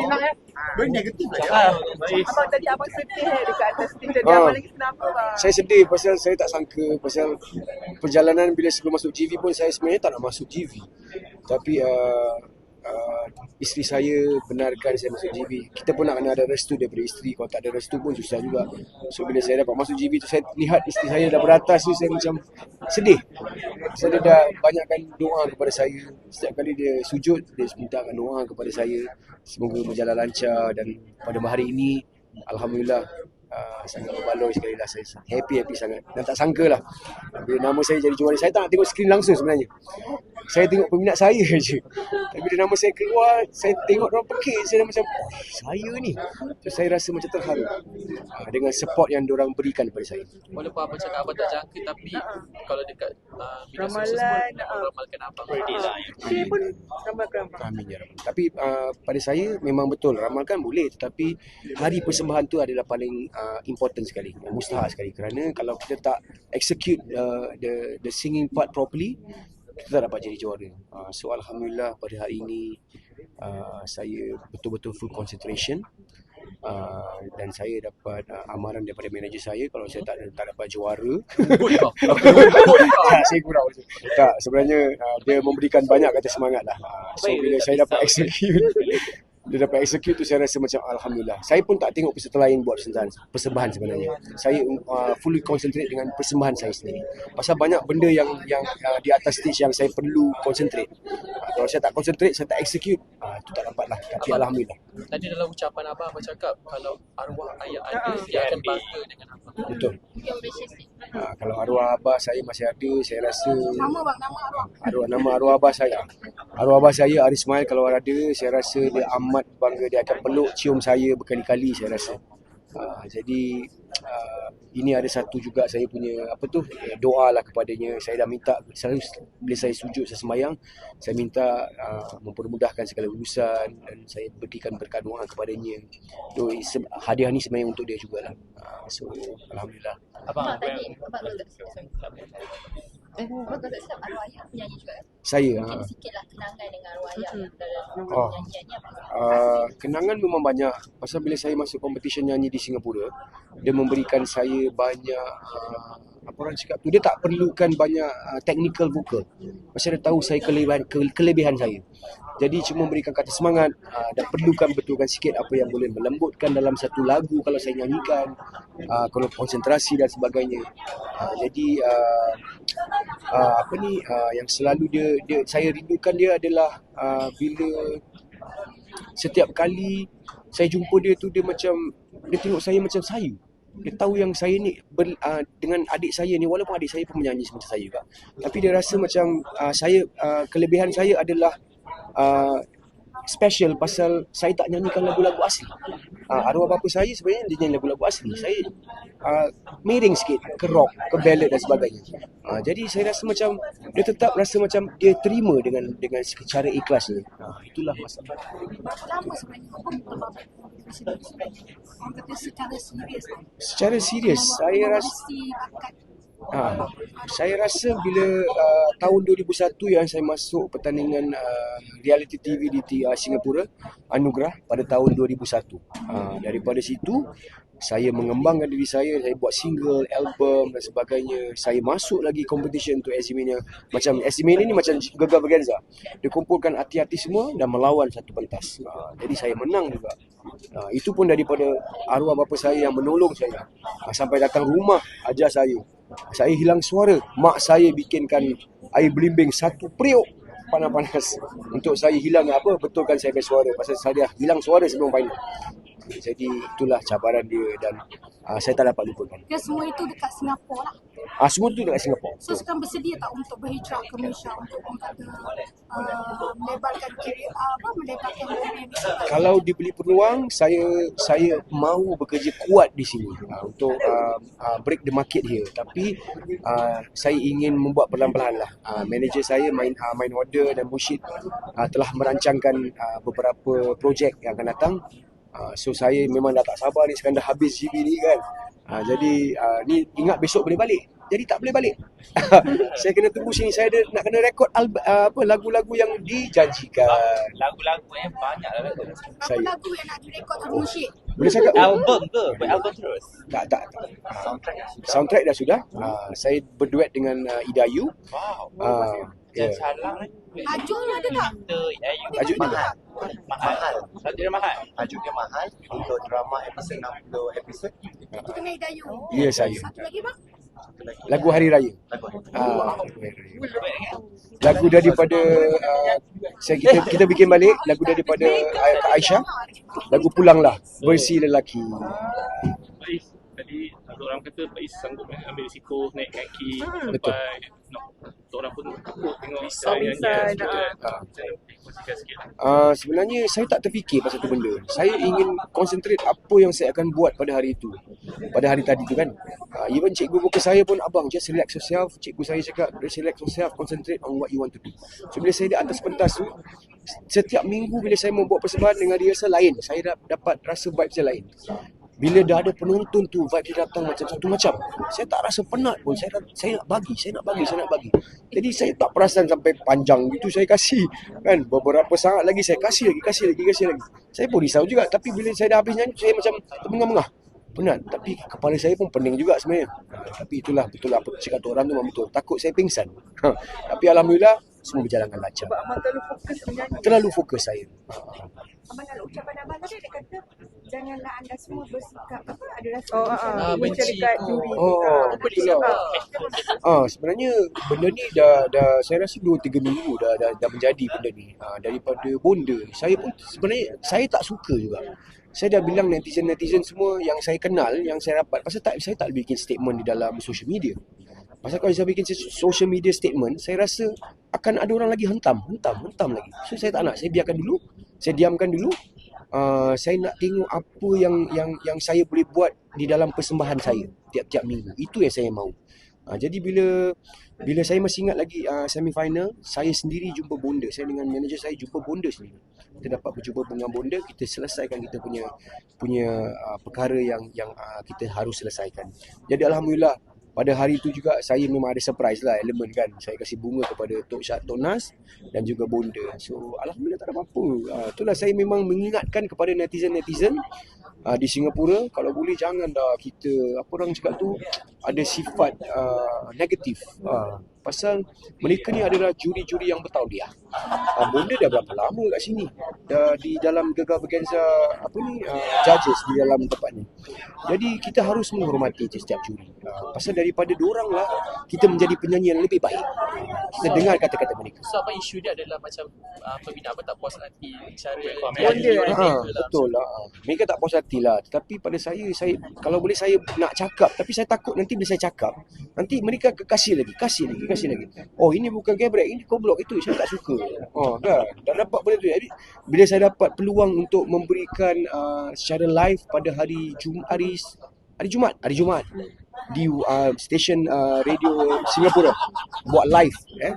Senang eh. Very negatif lah ya. Ah, Abang tadi abang sedih eh dekat atas stage tadi. Ah. Abang lagi kenapa bang? Saya sedih pasal saya tak sangka pasal perjalanan bila sebelum masuk GV pun saya sebenarnya tak nak masuk GV. Tapi uh, uh, isteri saya benarkan saya masuk GV. Kita pun nak kena ada restu daripada isteri. Kalau tak ada restu pun susah juga. So bila saya dapat masuk GV tu saya lihat isteri saya daripada atas tu saya macam sedih. Saya dah banyakkan doa kepada saya. Setiap kali dia sujud dia mintakan doa kepada saya semoga berjalan lancar dan pada hari ini alhamdulillah Uh, sangat berbaloi sekali lah saya. Happy happy sangat. Dan tak sangka lah. Bila nama saya jadi juara saya tak nak tengok skrin langsung sebenarnya. Saya tengok peminat saya je. Tapi bila nama saya keluar saya tengok orang pekik. Saya dah macam oh, saya ni. So, saya rasa macam terharu. Uh, dengan support yang orang berikan kepada saya. Walaupun abang cakap abang tak jangka tapi kalau dekat uh, media Ramalan, sosial semua ah. orang ramalkan abang. Saya pun ramalkan abang. Amin ya Rabbal. Tapi uh, pada saya memang betul. Ramalkan boleh. Tetapi hari persembahan tu adalah paling uh, important sekali, mustahak sekali. Kerana kalau kita tak execute uh, the the singing part properly kita tak dapat jadi juara. Uh, so alhamdulillah pada hari ini uh, saya betul-betul full concentration. Uh, dan saya dapat uh, amaran daripada manager saya kalau saya tak tak dapat juara. Tak, saya kurang. Tak sebenarnya uh, dia memberikan banyak kata semangat lah. Uh, so bila saya dapat execute dia dapat execute tu saya rasa macam Alhamdulillah. Saya pun tak tengok peserta lain buat persembahan, persembahan sebenarnya. Saya uh, fully concentrate dengan persembahan saya sendiri. Pasal banyak benda yang yang uh, di atas stage yang saya perlu concentrate. Uh, kalau saya tak concentrate saya tak execute uh, tu tak dapat lah. Tapi Alhamdulillah. Tadi dalam ucapan abang abang cakap kalau arwah ayah ada dia akan bangga dengan abang. betul. Uh, kalau arwah abah saya masih ada saya rasa Nama bang, nama arwah. arwah nama arwah abah saya arwah abah saya Aris Ismail kalau ada saya rasa dia amat bangga dia akan peluk cium saya berkali-kali saya rasa uh, jadi uh, ini ada satu juga saya punya apa tu doa lah kepadanya saya dah minta selalu bila saya sujud saya sembahyang saya minta uh, mempermudahkan segala urusan dan saya berikan berkat doa kepadanya so, se- hadiah ni sebenarnya untuk dia jugalah uh, so alhamdulillah Abang tadi, abang tak silap. Eh, abang tak silap arwah ayah penyanyi juga. kan? saya Mungkin uh, sikit lah kenangan dengan arwah ayah dalam Oh. nyanyian ni apa? Uh, kenangan memang banyak pasal bila saya masuk competition nyanyi di Singapura dia memberikan saya banyak uh, apa orang cakap tu dia tak perlukan banyak uh, technical vocal pasal dia tahu saya kelebihan ke, kelebihan saya jadi cuma memberikan kata semangat uh, dan perlukan betulkan sikit apa yang boleh melembutkan dalam satu lagu kalau saya nyanyikan uh, kalau konsentrasi dan sebagainya. Uh, jadi uh, uh, apa ni uh, yang selalu dia, dia saya rindukan dia adalah uh, bila setiap kali saya jumpa dia tu dia macam dia tengok saya macam saya dia tahu yang saya ni ber, uh, dengan adik saya ni walaupun adik saya pun menyanyi macam saya juga. Tapi dia rasa macam uh, saya uh, kelebihan saya adalah uh, special pasal saya tak nyanyikan lagu-lagu asli. Uh, arwah bapa saya sebenarnya dia nyanyi lagu-lagu asli. Saya uh, miring sikit ke rock, ke ballad dan sebagainya. Uh, jadi saya rasa macam dia tetap rasa macam dia terima dengan dengan secara ikhlas ni. Uh, itulah masalah. Berapa lama sebenarnya secara serius. Secara serius saya rasa Ha, saya rasa bila uh, tahun 2001 yang saya masuk pertandingan uh, reality TV di uh, Singapura Anugerah pada tahun 2001. Uh, daripada situ saya mengembangkan diri saya, saya buat single, album dan sebagainya. Saya masuk lagi competition untuk Azimania. Macam Azimania ni macam Gegar Bergenza. Dia kumpulkan hati-hati semua dan melawan satu pentas. Uh, jadi saya menang juga. Uh, itu pun daripada arwah bapa saya yang menolong saya. Uh, sampai datang rumah ajar saya. Saya hilang suara. Mak saya bikinkan air belimbing satu periuk panas-panas untuk saya hilang apa betulkan saya bersuara pasal saya dah hilang suara sebelum final. Jadi itulah cabaran dia dan uh, saya tak dapat lupakan. Dan semua itu dekat Singapura lah. Ah semua tu dekat Singapura. So sekarang bersedia tak untuk berhijrah ke Malaysia untuk orang kata uh, melebarkan kiri apa melebarkan? Kalau diberi peluang saya saya mahu bekerja kuat di sini uh, untuk uh, uh, break the market here tapi uh, saya ingin membuat perlahan-lahan lah. Uh, manager saya main uh, main order dan Mushid uh, telah merancangkan uh, beberapa projek yang akan datang. Uh, so saya memang dah tak sabar ni sekarang dah habis GB ni kan. Ha, jadi uh, ni ingat besok boleh balik. Jadi tak boleh balik. saya kena tunggu sini. Saya ada nak kena rekod uh, apa lagu-lagu yang dijanjikan. Lagu-lagu yang banyak lah lagu. Berapa Saya- lagu yang nak direkod Harun Rashid? Boleh cakap? Album ke? Album terus. Tak, tak. Soundtrack dah sudah. Soundtrack dah sudah. Uh, saya berduet dengan uh, Idayu. Wow. Uh, Dan yeah. salang ni. Tajuknya ada tak? Ayu. Tajuk dia mahal. Mahal. Tajuk dia mahal. Tajuk dia mahal untuk drama episod 60 episod. Itu kena Hidayu. Ya, saya. Satu lagi bang? Lagu Hari Raya. Lagu Ah, lagu daripada uh, saya kita kita bikin balik lagu daripada uh, Kak Aisyah. Lagu Pulanglah versi lelaki. Ada orang kata Faiz sanggup ambil risiko naik kaki Betul. sampai no, orang pun takut tengok Risau yang dia ah. Ah. Saya sikit Uh, sebenarnya saya tak terfikir pasal tu benda. Saya ingin concentrate apa yang saya akan buat pada hari itu. Pada hari tadi tu kan. Uh, even cikgu vokal saya pun abang just relax yourself. Cikgu saya cakap just relax yourself, concentrate on what you want to do. So bila saya di atas pentas tu setiap minggu bila saya membuat persembahan dengan rehearsal lain, saya dap- dapat rasa vibes dia lain. Bila dah ada penonton tu vibe dia datang macam satu macam. Saya tak rasa penat pun. Saya saya nak bagi, saya nak bagi, saya nak bagi. Jadi saya tak perasan sampai panjang gitu saya kasih. Kan beberapa saat lagi saya kasih lagi, kasih lagi, kasih lagi. Saya pun risau juga tapi bila saya dah habis nyanyi saya macam termengah-mengah. Penat tapi kepala saya pun pening juga sebenarnya. Tapi itulah betul apa cakap orang tu memang betul. Takut saya pingsan. Tapi alhamdulillah semua berjalan dengan lancar. Sebab Abang terlalu fokus menyanyi. Terlalu fokus saya. Abang kalau ucapan abang tadi dia kata janganlah anda semua bersikap apa ada rasa Oh, benci. ah, benci dekat juri. Oh, Ah, betul cakap. lah. Ah sebenarnya benda ni dah dah saya rasa 2 3 minggu dah dah, dah menjadi benda ni. Ah daripada bonda. Saya pun sebenarnya saya tak suka juga. Saya dah bilang netizen-netizen semua yang saya kenal, yang saya dapat pasal tak saya tak boleh bikin statement di dalam social media. Pasal kalau saya bikin social media statement, saya rasa akan ada orang lagi hentam, hentam, hentam lagi. So saya tak nak, saya biarkan dulu. Saya diamkan dulu. Uh, saya nak tengok apa yang yang yang saya boleh buat di dalam persembahan saya tiap-tiap minggu. Itu yang saya mahu. Uh, jadi bila bila saya masih ingat lagi uh, semi final, saya sendiri jumpa bonda. Saya dengan manager saya jumpa bonda sendiri. Kita dapat berjumpa dengan bonda, kita selesaikan kita punya punya uh, perkara yang yang uh, kita harus selesaikan. Jadi alhamdulillah pada hari itu juga saya memang ada surprise lah elemen kan. Saya kasih bunga kepada Tok Syat Tok Nas dan juga bonda. So alhamdulillah tak ada apa-apa. Uh, itulah saya memang mengingatkan kepada netizen-netizen uh, di Singapura kalau boleh jangan dah kita apa orang cakap tu ada sifat uh, negatif. Uh, pasal mereka ni adalah juri-juri yang bertauliah. Uh, bonda dah berapa lama kat sini? Dah di dalam Gegar Bergenza apa ni uh, judges di dalam tempat ni. Jadi kita harus menghormati setiap juri. Pasal daripada diorang lah kita menjadi penyanyi yang lebih baik. Kita dengar kata-kata mereka. So apa isu dia adalah macam uh, pembina apa tak puas hati cara diadili oleh Ha, mereka betul lah. Mereka tak puas hati lah. Tetapi pada saya, saya kalau boleh saya nak cakap. Tapi saya takut nanti bila saya cakap, nanti mereka akan kasih lagi, kasih lagi, kasih lagi. Oh ini bukan gebrek, ini koblok itu. Saya tak suka. Oh, dah, dah dapat benda tu. Jadi, bila saya dapat peluang untuk memberikan uh, secara live pada hari Jumaat, hari, hari Jumaat, hari Jumaat di uh, stesen uh, radio Singapura. Buat live eh.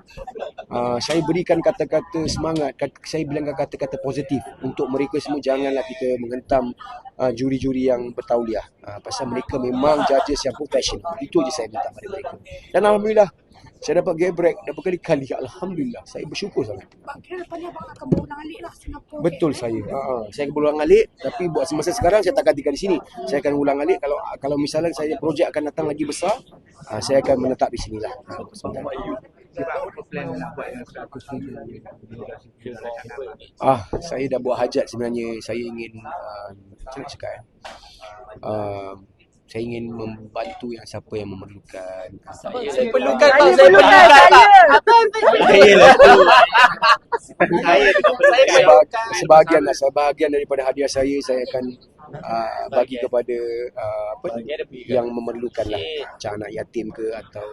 Uh, saya berikan kata-kata semangat kata, saya bilangkan kata-kata positif untuk mereka semua. Janganlah kita menghentam uh, juri-juri yang bertauliah. Uh, pasal mereka memang judges yang profesional. Itu je saya minta pada mereka. Dan alhamdulillah saya dapat gebrek dah berkali-kali alhamdulillah saya bersyukur sangat kira lepas ni abang akan berulang alik lah Singapura. Betul kan? saya. Ha, saya akan berulang alik tapi buat semasa sekarang saya takkan tinggal di sini. Saya akan ulang alik kalau kalau misalnya saya projek akan datang lagi besar, ha, saya akan menetap di sinilah. Ha, sebentar. Ah, saya dah buat hajat sebenarnya. Saya ingin uh, macam nak cakap eh. Uh, saya ingin membantu yang siapa yang memerlukan. Saya, saya perlukan Saya bang, saya perlukan perlukan. saya. Saya lah tu. Saya saya Sebag, sebahagian lah, sebahagian daripada hadiah saya saya akan uh, bagi kepada uh, apa ni, yang memerlukan lah. Macam anak yatim ke atau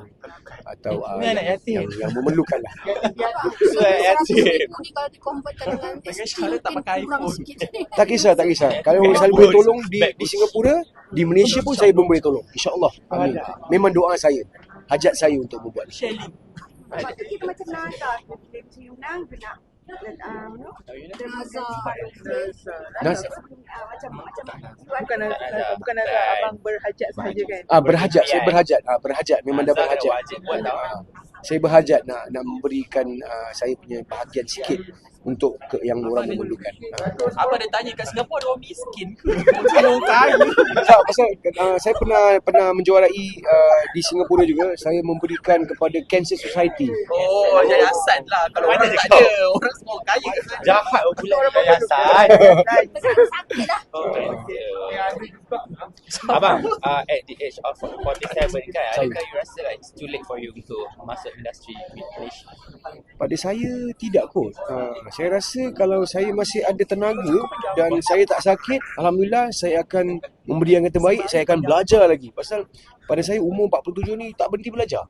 atau uh, Ini anak yatim. yang, yang memerlukan lah. Suai yatim. Kalau dengan SG cara tak pakai iPhone. tak kisah tak kisah. Kalau saya boleh tolong di, di Singapura di Malaysia pun saya pun boleh tolong. Insyaallah. Amin. Memang doa saya hajat saya untuk membuat. Sebab tu kita macam Nazar Kita macam nak Nazar. Nas uh, macam macam Bukan nazar, bukan nazar abang berhajat sahaja kan. Ah berhajat, saya Ya. berhajat. Ah berhajat, memang dah berhajat. Ah, saya berhajat nak nak memberikan uh, saya punya bahagian sikit untuk ke yang orang memerlukan. Ah. Apa dia tanya kat Singapura orang miskin ke? Orang kaya. Pasal uh, saya pernah pernah menjuarai uh, di Singapura juga. Saya memberikan kepada Cancer Society. Oh, yayasan lah. Kalau Mana orang tak ada, orang semua kaya. Jahat pula yayasan. Sakit lah. Oh, Abang, uh, at the age of 47 kan, adakah you rasa like it's too late for you untuk masuk industri Malaysia? Pada saya tidak kot. Uh, saya rasa kalau saya masih ada tenaga dan saya tak sakit, alhamdulillah saya akan memberi yang terbaik, saya akan belajar lagi. Pasal pada saya umur 47 ni tak berhenti belajar.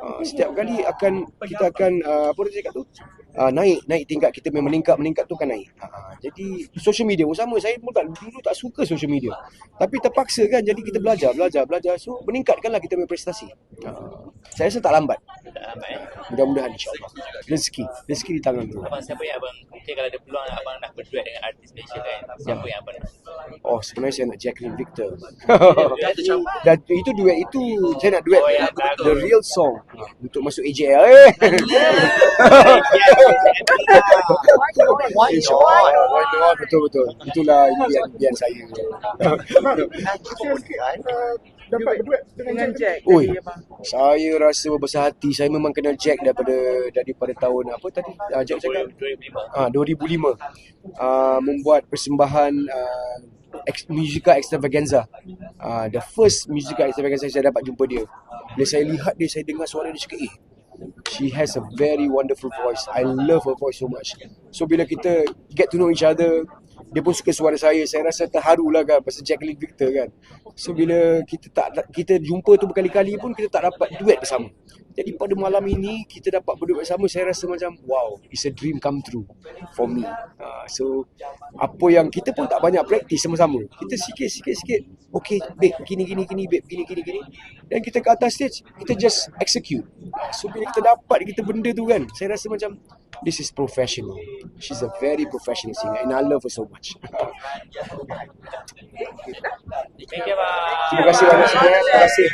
Uh, setiap kali akan kita akan uh, apa dia cakap tu? Uh, naik naik tingkat kita memang meningkat meningkat tu akan naik. Uh, jadi social media pun sama. Saya pun tak dulu tak suka social media. Tapi terpaksa kan jadi kita belajar belajar belajar so meningkatkanlah kita punya prestasi. Uh, saya rasa tak lambat. Eh. Mudah-mudahan insya-Allah. Rezeki, rezeki di tangan tu. Abang siapa yang abang, mungkin kalau ada peluang abang nak berduet dengan artis Malaysia kan, siapa yang abang nak? Oh sebenarnya saya nak Jacqueline Victor. Dan itu duet itu saya nak duet Oh, yang the, real song untuk masuk AJL. Eh. Why InsyaAllah. not? Why not? Betul betul. Itulah impian impian saya. Dapat duit dengan Jack Oi, tadi abang. saya rasa berbesar hati. Saya memang kenal Jack daripada daripada tahun apa tadi? Ah, Jack cakap 2005. ah 2005. Ah membuat persembahan ah, ex, musical extravaganza. Ah the first musical extravaganza saya dapat jumpa dia. Bila saya lihat dia, saya dengar suara dia cakap, "Eh, she has a very wonderful voice. I love her voice so much." So bila kita get to know each other, dia pun suka suara saya. Saya rasa terharu lah kan pasal Jacqueline Victor kan. So bila kita tak kita jumpa tu berkali-kali pun kita tak dapat duet bersama. Jadi pada malam ini kita dapat berduet bersama saya rasa macam wow, it's a dream come true for me. Uh, so apa yang kita pun tak banyak praktis sama-sama. Kita sikit sikit sikit okay babe gini gini gini babe gini gini gini dan kita ke atas stage kita just execute. Uh, so bila kita dapat kita benda tu kan saya rasa macam this is professional. She's a very professional singer and I love her so much. Thank. Terima kasih banyak semua. Terima kasih.